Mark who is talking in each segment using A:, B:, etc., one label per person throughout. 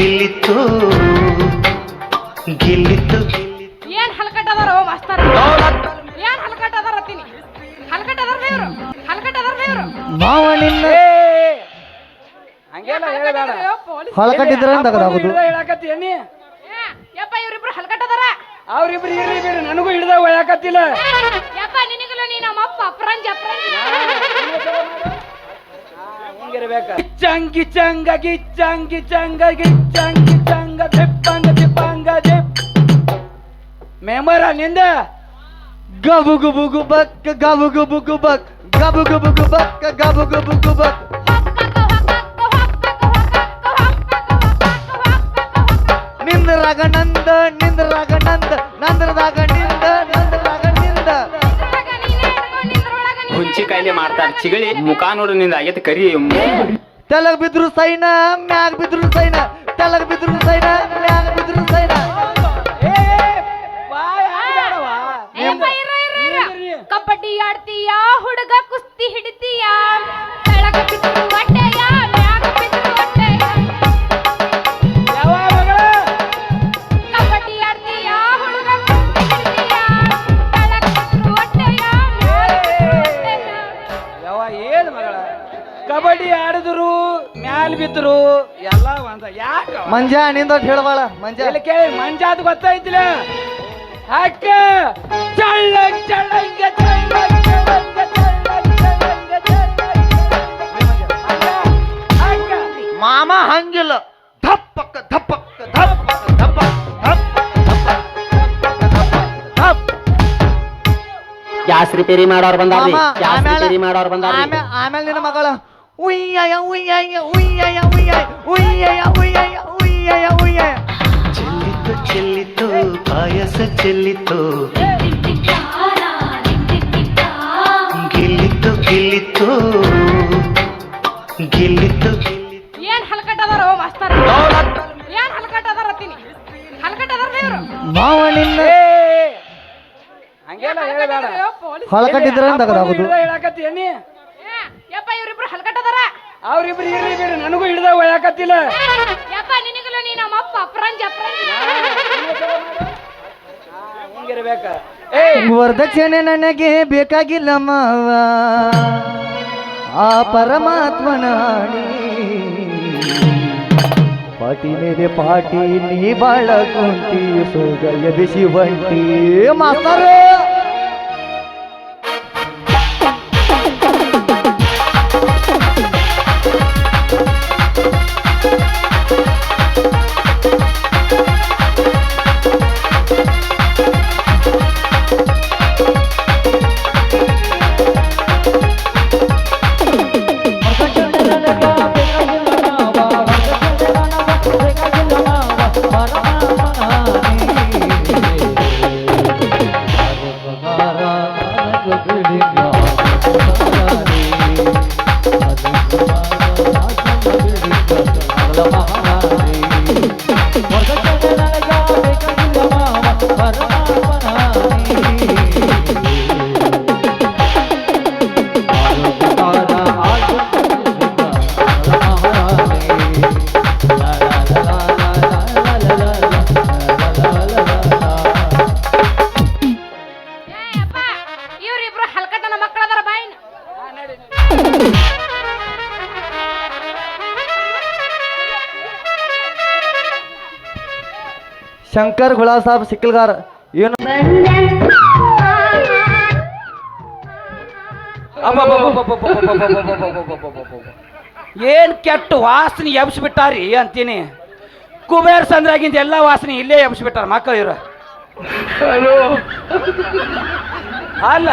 A: ಗಿಲ್ಲಿತ್ತು. ಗಿಲ್ಲಿತ್ತು. ಗಿಲ್ಲಿತ್ತು
B: ಏನ್ ಹಲ್ಕಟ್ ಅದಾರ ಓ ಮಾಸ್ತರ ಏನ್ ಹಲ್ಕಟ್ ಅದಾರ ಅತ್ತೀನಿ? ಹಲ್ಕಟ್ ಅದಾರ ಇವ್ರು ಹಲ್ಕಟ್ ಅದಾರ ಇವ್ರು
C: ಮಾವನಿಲ್ಲ
D: ಹಂಗೆಲ್ಲ ಹೇಳಬೇಡ.
B: ಪೊಲೀಸ್.
C: ಹೊಳಕಟ್ಟಿದ್ರೆ ತಗದಾಗುದು?
D: ಹೇಳಕತ್ತಿ ಎಣ್ಣಿ.
B: ಯಪ್ಪ ಇವ್ರಿಬ್ರು ಹಲ್ಕಟ್ ಅದಾರ
D: ಅವ್ರಿಬ್ರು ಇರ್ಲಿ ಬಿಡು ನನಗೂ ಹಿಡ್ದಾಗ ಯಾಕತ್ತಿಲ್ಲ
B: ಯಪ್ಪ ನಿನಗಲ್ಲ ನೀ ನಮ್ಮ ಅಪ್ಪ ಅಪ್ರಂಜ. ಅಪ್ರಂಜ
D: ಹಿಂಗಿರ್ಬೇಕ ಚಂಗಿ ಚಂಗ ಗಿಚ್ಚಂಗಿ ಚಂಗ ಗಿಚ್ಚಂಗಿ ಚಂಗ ದಿಪ್ಪಂಗ ದಿಪ್ಪಂಗ ದಿಪ್ ಮೆಮರ ನಿಂದ.
C: ಗಬು ಗುಬು ಗುಬಕ್ ಗಬು ಗುಬು ಗುಬಕ್ ಗಬು ಗುಬು ಗುಬಕ್ ಗಬು ಗುಬು ಗುಬಕ್ ನಿಂದ್ರಾಗ ನಂದ ನಿಂದ್ರಾಗ ನಂದ, ನಂದ್ರದಾಗ ನಿಂದ ನಂದ್ರದಾಗ ನಿಂದ.
E: ಹುಂಚಿ ಕಾಯಿಲೆ ಮಾಡ್ತಾರ. ಚಿಗಳಿ ಮುಖ ನೋಡು ನಿಂದ ಆಗೈತೆ ಕರಿ.
C: ತೆಲಗ್ ಬಿದ್ರು ಸೈನ ಮ್ಯಾಗ್ ಬಿದ್ರು ಸೈನ. ತೆಲಗ್ ಬಿದ್ರು ಸೈನ ಮ್ಯಾಗ್ ಬಿದ್ರು ಸೈನ.
B: ಕಬಡ್ಡಿ ಆಡ್ತೀಯಾ? ಹುಡುಗ ಕುಸ್ತಿ ಹಿಡಿತೀಯ? ಕಬಡ್ಡಿ
D: ಆಡಿದ್ರು ಮ್ಯಾಲ್ ಬಿದ್ರು ಎಲ್ಲ ಒಂದ. ಯಾಕ?
C: ಮಂಜಾ ನಿಂದ ಹೇಳಬಾಳ ಮಂಜಾ.
D: ಇಲ್ಲಿ ಕೇಳಿ? ಮಂಜಾ ಅದು ಗೊತ್ತಾಯ್ತಿಲ್ಲ. ಅಕ್ಕ ಚಳ್ಳ ಚಳ್ಳಂಗ ಚಳ್ಳಂಗ
C: ಮಾಮ ಹಂಗಿಲ್ಲ. ಧಪ್ಪಕ್ಕ ಧಪ್ಪಕ್ಕ ಧಪ್ಪ ಧಪ್ಪ
E: ಗ್ಯಾಸ್ ರಿಪೇರಿ ಮಾಡೋರು
C: ಬಂದ
E: ಗ್ಯಾಸ್ ರಿಪೇರಿ ಮಾಡೋರು
C: ಬಂದಾರ ಆಮೇಲೆ ನಿನ್ನ ಮಗಳ. ಉಯ್ಯಯ ಉಯ್ಯಯ ಉಯ್ಯಯ ಉಯ್ಯಯ ಉಯ್ಯಯ ಉಯ್ಯಯ ಉಯ್ಯಯ ಉಯ್ಯಯ
A: ಚೆಲ್ಲಿತ್ತು ಚೆಲ್ಲಿತ್ತು ಪಾಯಸ ಚೆಲ್ಲಿತ್ತು ಗಿಲ್ಲಿತ್ತು ಗಿಲ್ಲಿತ್ತು ಗಿಲ್ಲಿತ್ತು ಗಿಲ್ಲಿತ್ತು
B: ಏನ್ ಹಲ್ಕಟ್ ಅದಾರ ಓ ಮಾಸ್ತರ? ಏನ್ ಹಲ್ಕಟ್ ಅದಾರ ಅತ್ತೀನಿ ಹಲ್ಕಟ್ ಅದಾರ ಇವ್ರು
C: ಮಾವ ನಿನ್ನ
D: ಹಂಗೆಲ್ಲ ಹೇಳಬೇಡ
B: ಪೊಲೀಸ್
C: ಅಂತ ತಗದಾಗುದು
D: ಹೇಳಕತ್ತಿ ಎಣ್ಣಿ
B: ಯಪ್ಪ ಇವ್ರಿಬ್ರು
D: ಅವ್ರಿಬ್ರು ಇರ್ಲಿ ಬಿಡು ನನಗೂ ಹಿಡ್ದ ಒಯ್ಯಾಕತ್ತಿಲ್ಲ.
B: ಯಪ್ಪ ನಿನಗಲ್ಲ ನೀ ನಮ್ಮ ಅಪ್ಪ ಅಪ್ರಂಜ ಅಪ್ರಂಜ.
D: ಹಿಂಗಿರ್ಬೇಕ ಏ
C: ವರದಕ್ಷಿಣೆ ನನಗೆ ಬೇಕಾಗಿಲ್ಲ ಮಾವ. ಆ ಪರಮಾತ್ಮನ ಆಣಿ. ಪಾಟಿ ಮೇಲೆ ಪಾಟಿ ನೀ ಬಾಳ ಕುಂಟಿ ಸೋಗಯ ಬಿಸಿ ಬಂಟಿ ಮಾಸ್ತರ!
B: Morgan
C: ಶಂಕರ್ ಗುಳಾ ಸಾಬ್ ಸಿಕ್ಕಲ್ಗಾರ. ಏನು?
D: ಏನ್ ಕೆಟ್ಟ ವಾಸನೆ ಎಬ್ಸ್ಬಿಟ್ಟಾರಿ ಅಂತೀನಿ. ಕುಬೇರ್ ಸಂದ್ರಾಗಿಂದ ಎಲ್ಲ ವಾಸನೆ ಇಲ್ಲೇ ಎಬ್ಸ್ಬಿಟ್ಟಾರ ಮಕ್ಕಳು ಇವ್ರ ಅಲ್ಲ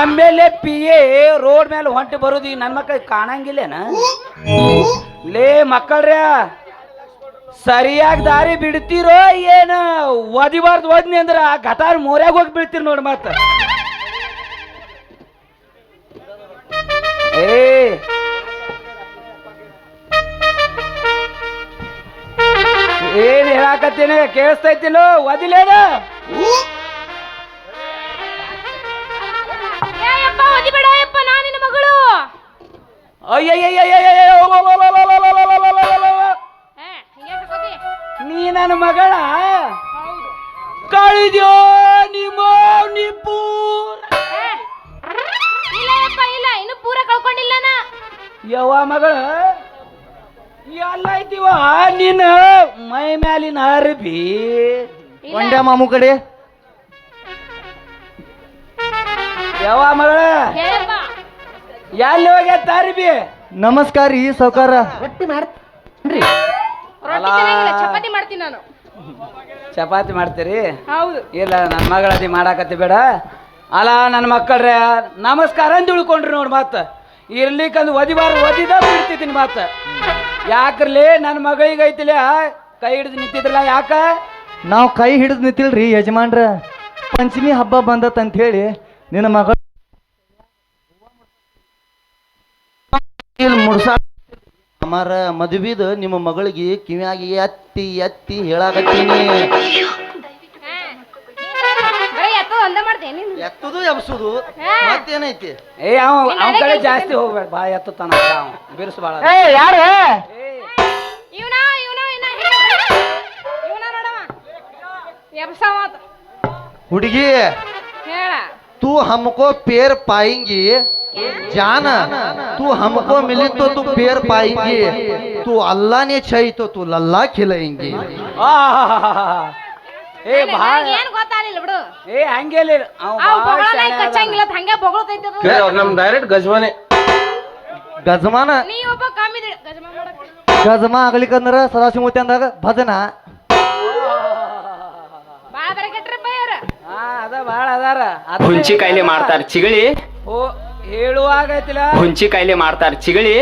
D: M L A P A road ಮೇಲೆ ಹೊಂಟಿ ಬರೋದು ಈಗ ನನ್ನ ಮಕ್ಕಳಿಗೆ ಕಾಣಂಗಿಲ್ಲೇನ? ಲೇ ಮಕ್ಕಳ್ರ್ಯ ಸರಿಯಾಗಿ ದಾರಿ ಬಿಡ್ತಿರೋ ಏನ? ಒದಿಬಾರ್ದು ಒದ್ನಿ ಅಂದ್ರ ಆ ಘಟಾರ್ ಮೋರ್ಯಾಗ ಹೋಗಿ ಬೀಳ್ತೀರಿ ನೋಡಿ ಮತ್ತ. ಏ. ಏನ್ ಹೇಳಾಕತ್ತೀನಿ? ಓದಿಲೇನ ಒದಿಲೇನ
B: ಏ ನೀ ನನ್ನ ಮಗಳ?
D: ಕಳಿದ್ಯೋ ನಿಮ್ಮ
B: ಇಲ್ಲಪ್ಪ ಕಳ್ಕೊಂಡಿಲ್ಲ
D: ಯವ್ವ ಮಗಳ ಎಲ್ಲ ಐತಿವ ನಿನ್ನ ಮೈ ಮ್ಯಾಲಿನ ಅರ್ಬಿ.
C: ಒಂಡ ಮಾಮು ಕಡೆ.
D: ಯವ್ವ ಮಗಳ ಎಲ್ಲಿ ಹೋಗ್ಯಾತ ಅರ್ಬಿ?
C: ನಮಸ್ಕಾರ ಈ ಸೌಕಾರ ಒಟ್ಟಿ
B: ರೊಟ್ಟಿ ತಿನ್ನಂಗಿಲ್ಲ ಚಪಾತಿ ಮಾಡ್ತೀನಿ ನಾನು.
D: ಚಪಾತಿ ಮಾಡ್ತೀರಿ?
B: ಹೌದು.
D: ಇಲ್ಲ ನನ್ನ ಮಗಳದಿ ಮಾಡಾಕತ್ತಿ ಬೇಡ. ಅಲ್ಲ ನನ್ನ ಮಕ್ಕಳ್ರೆ ನಮಸ್ಕಾರ ಅಂತ ತಿಳ್ಕೊಂಡ್ರಿ ನೋಡಿ ಮಾತ. ಇರ್ಲಿಕ್ಕಂದು ಒದಿಬಾರ ಒದಿದ ಬಿಡ್ತಿದ್ದೀನಿ ಮಾತ. ಯಾಕ್ರಲಿ ನನ್ನ ಮಗಳಿಗೆ ಐತಿಲ್ಲ ಕೈ ಹಿಡಿದು ನಿಂತಿದ್ರಲ್ಲ ಯಾಕ?
C: ನಾವು ಕೈ ಹಿಡಿದು ನಿಂತಿಲ್ರಿ ಯಜಮಾನ್ರ. ಪಂಚಮಿ ಹಬ್ಬ ಬಂದತ್ ಅಂತ ಹೇಳಿ ನಿನ್ನ ಮಗಳ ಮುಡ್ಸ
F: ಮಾಮಾರ ಮದುವಿದ ನಿಮ್ಮ ಮಗಳಿಗೆ ಕಿವಿಯಾಗಿ ಎತ್ತಿ ಎತ್ತಿ ಹೇಳಾಕತ್ತೀನಿ.
B: ಎತ್ತದು
F: ಎಬ್ಸುದು? ಮತ್ತೇನೈತಿ?
D: ಏ ಅವ ಅವನ ಕಡೆ ಜಾಸ್ತಿ ಹೋಗ್ಬೇಡ ಬಾ ಎತ್ತತಾನ ಅವ ಬಿರ್ಸ್ ಬಾಳ.
C: ಏ ಯಾರು?
B: ಇವನ ಇವನ ಇವನ?
F: ಹುಡುಗಿ
B: ಹೇಳ.
F: ತೂ ಹಮ್ಕೋ ಪೇರ್ ಪಾಯಿಂಗಿ जान तू हमको मिली तो तू पेर पाएंगी तू अल्लाह ने छई तो तू लल्ला खिलाएंगी
D: ಏ ಭಾಳ
B: ನನಗ್ ಏನ್ ಗೊತ್ತಾಗಲಿಲ್ಲ ಬಿಡು
D: ಏ ಹಂಗೇಲಿ ಅವ
B: ಅವ್
D: ಭಾಳ
B: ಬೊಗಳನ
D: ಶಾಣೆ ಅದಾನ.
B: ಕಚ್ಚಂಗಿಲ್ಲ ಅದ್ ಹಂಗೆ ಬೊಗಳತೈತಿ ಅದು.
G: ನಮ್ ಡೈರೆಕ್ಟ್ ಗಜವಾನೆ
C: ಗಜಮಾನ
B: ನೀ ಒಬ್ಬ ಕಮ್ಮಿ ಗಜಮ ಮಾಡಕ್
C: ಗಜಮ ಆಗ್ಲಿಕ್ಕಂದ್ರ ಸದಾಶಿವಮೂರ್ತಿ ಅಂದಾಗ ಭಜನ
B: ಬಾಳ ಬರಕಟ್ರಪ್ಪ ಇವ್ರ
D: ಹಾ ಅದ ಭಾಳ ಅದಾರ ಅದ್ಕೆ
E: ಹುಂಚಿ ಕಾಯಿಲೆ ಮಾಡ್ತಾರ ಚಿಗಳಿ
D: ಓ ಹೇಳುವಾಗೈತಿಲ್ಲ
E: ಹುಂಚಿ ಕಾಯಿಲೆ ಮಾಡ್ತಾರ ಚಿಗಳಿ.